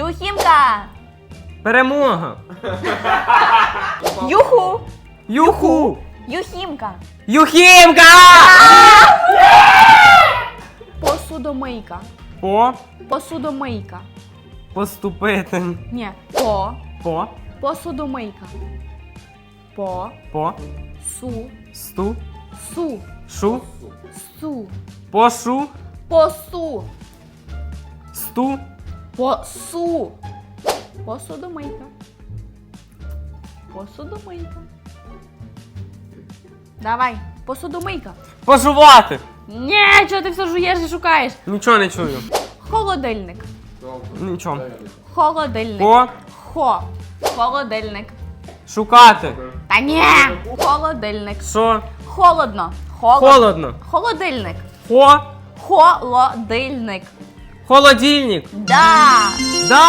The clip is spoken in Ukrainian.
Юхімка. Перемога. Юху. Юху. Юхімка. Юхімка! Посудомийка. По. Посудомийка. Поступити. Ні. По. По. Посудомийка. По. По. Су. Сту. Су. Шу. Су. Пошу. Посу. Сту. Посу. Посудомийка. Посудомийка. Давай, посудомийка. Пожувати. Ні, чого ти все жуєш і шукаєш? Нічого не чую. Холодильник. Нічого. Холодильник. По. Хо. Холодильник. Шукати. Та ні. Холодильник. Що? Холодно. Холод... Холодно. Холодильник. Хо. Холодильник. Холодильник. Да. Да.